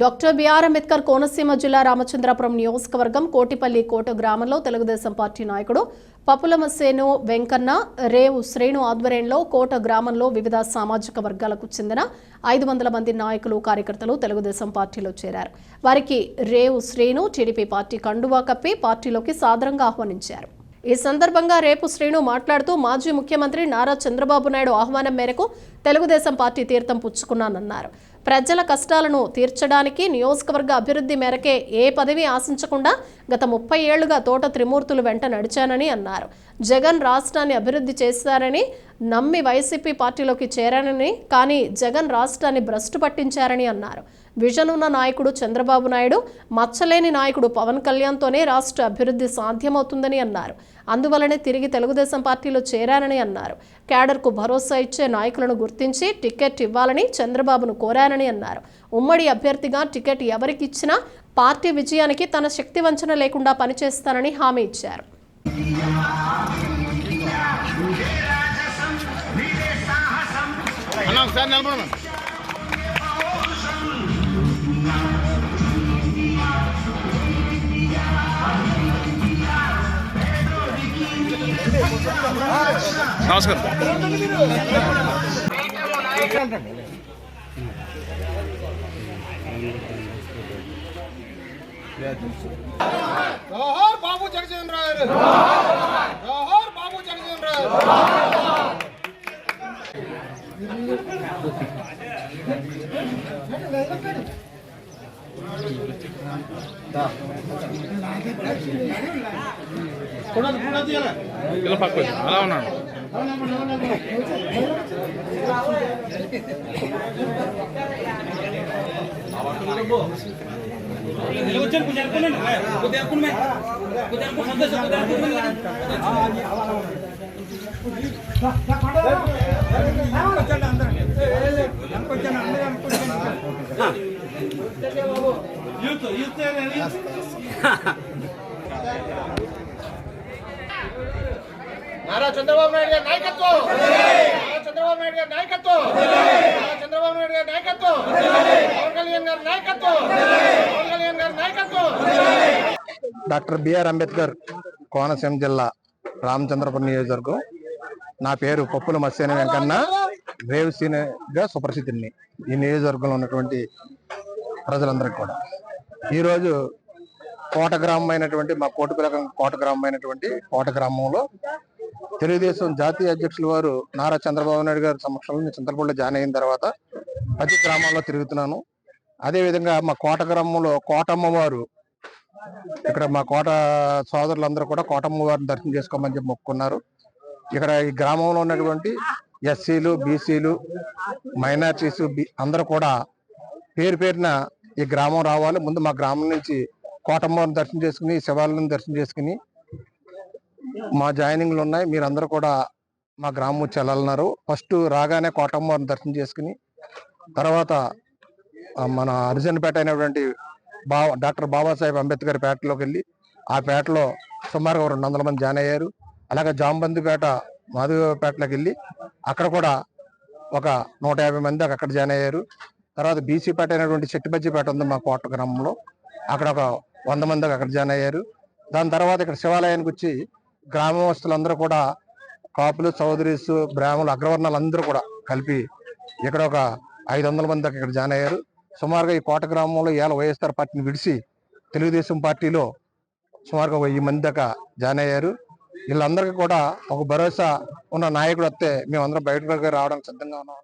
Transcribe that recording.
Doctor BR Ambedkar Konaseema జిల్లా రామచంద్రాపురం నియోజకవర్గం కోటిపల్లి కోట గ్రామంలో తెలుగుదేశం పార్టీ నాయకుడు పపులమసేను వెంకన్న రేవు శ్రేణు ఆధ్వర్యంలో కోట గ్రామంలో వివిధ సామాజిక వర్గాలకు చెందిన ఐదు వందల మంది నాయకులు కార్యకర్తలు తెలుగుదేశం పార్టీలో చేరారు. వారికి రేవు శ్రేణు టీడీపీ పార్టీ కండువా కప్పి పార్టీలోకి సాదరంగా ఆహ్వానించారు. ఈ సందర్భంగా రేపు శ్రీను మాట్లాడుతూ మాజీ ముఖ్యమంత్రి నారా చంద్రబాబు నాయుడు ఆహ్వానం మేరకు తెలుగుదేశం పార్టీ తీర్థం పుచ్చుకున్నానన్నారు. ప్రజల కష్టాలను తీర్చడానికి నియోజకవర్గ అభివృద్ధి మేరకే ఏ పదవి ఆశించకుండా గత ముప్పై ఏళ్ళుగా తోట త్రిమూర్తులు వెంట నడిచానని అన్నారు. జగన్ రాష్ట్రాన్ని అభివృద్ధి చేశారని నమ్మి వైసీపీ పార్టీలోకి చేరానని కానీ జగన్ రాష్ట్రాన్ని భ్రష్టు పట్టించారని అన్నారు. విజన్ ఉన్న నాయకుడు చంద్రబాబు నాయుడు మచ్చలేని నాయకుడు పవన్ కళ్యాణ్తోనే రాష్ట్ర అభివృద్ధి సాధ్యమవుతుందని అన్నారు. అందువలనే తిరిగి తెలుగుదేశం పార్టీలో చేరానని అన్నారు. క్యాడర్కు భరోసా ఇచ్చే నాయకులను గుర్తించి టికెట్ ఇవ్వాలని చంద్రబాబును కోరానని అన్నారు. ఉమ్మడి అభ్యర్థిగా టికెట్ ఎవరికి ఇచ్చినా పార్టీ విజయానికి తన శక్తి వంచన లేకుండా పనిచేస్తానని హామీ ఇచ్చారు. నమస్కారం. జోహార్ బాబు జగజీవన్ గారు జోహార్ బాబు జగజీవన్ రావు గారు ఇలా పక్క అలా ఉన్నాను. నారా చంద్రబాబు నాయుడు గారి నాయకత్వం! చంద్రబాబు నాయుడు గారి నాయకత్వం. చంద్రబాబు నాయుడు గారి నాయకత్వం. పవన్ కళ్యాణ్ గారి నాయకత్వం. పవన్ కళ్యాణ్ గారి నాయకత్వం. డాక్టర్ బిఆర్ అంబేద్కర్ కోనసీమ జిల్లా రామచంద్రపురం నియోజకవర్గం. నా పేరు పప్పుల మత్స్యన వెంకన్న రేవసీనగా సుప్రసిద్ధిని. ఈ నియోజకవర్గంలో ఉన్నటువంటి ప్రజలందరికీ కూడా. ఈరోజు కోట గ్రామం అయినటువంటి మా కోటిపిలకం కోట గ్రామం అయినటువంటి కోట గ్రామంలో తెలుగుదేశం జాతీయ అధ్యక్షుల వారు నారా చంద్రబాబు నాయుడు గారి సమక్షంలో నేను చింతలపూడిలో జాయిన్ అయిన తర్వాత ప్రతి గ్రామాల్లో తిరుగుతున్నాను. అదేవిధంగా మా కోట గ్రామంలో కోటమ్మ వారు ఇక్కడ మా కోట సోదరులందరూ కూడా కోటమ్మ వారిని దర్శనం చేసుకోమని చెప్పి మొక్కున్నారు ఇక్కడ ఈ గ్రామంలో ఉన్నటువంటి ఎస్సీలు బీసీలు మైనార్టీస్ అందరూ కూడా పేరు పేరున ఈ గ్రామం రావాలి. ముందు మా గ్రామం నుంచి కోటమ్మ వారిని దర్శనం చేసుకుని శివాలయం దర్శనం చేసుకుని మా జాయినింగ్లు ఉన్నాయి. మీరందరూ కూడా మా గ్రామం వచ్చి వెళ్ళాలన్నారు. ఫస్ట్ రాగానే కోటమ్మవారిని దర్శనం చేసుకుని తర్వాత మన అర్జున్పేట అయినటువంటి బాబా డాక్టర్ బాబాసాహెబ్ అంబేద్కర్ పేటలోకి వెళ్ళి ఆ పేటలో సుమారుగా రెండు వందల మంది జాయిన్ అయ్యారు. అలాగే జాంబందిపేట మాధవపేటలోకి వెళ్ళి అక్కడ కూడా ఒక నూట యాభై మంది అక్కడ జాయిన్ అయ్యారు. తర్వాత బీసీపేట అయినటువంటి చెట్టుబజ్జిపేట ఉంది మా కోట గ్రామంలో. అక్కడ ఒక వంద మంది అక్కడ జాయిన్ అయ్యారు. దాని తర్వాత ఇక్కడ శివాలయానికి వచ్చి గ్రామస్తులందరూ కూడా కాపులు చౌదరీస్ బ్రాహ్మణులు అగ్రవర్ణాలు అందరూ కూడా కలిపి ఇక్కడ ఒక ఐదు వందల మంది దాకా ఇక్కడ జాయిన్ అయ్యారు. సుమారుగా ఈ కోట గ్రామంలో ఇవాళ వైఎస్ఆర్ పార్టీని విడిచి తెలుగుదేశం పార్టీలో సుమారుగా వెయ్యి మంది దాకా జాయిన్ అయ్యారు. వీళ్ళందరికీ కూడా ఒక భరోసా ఉన్న నాయకుడు వస్తే మేమందరం బయటకు రావడానికి సిద్ధంగా ఉన్నాం.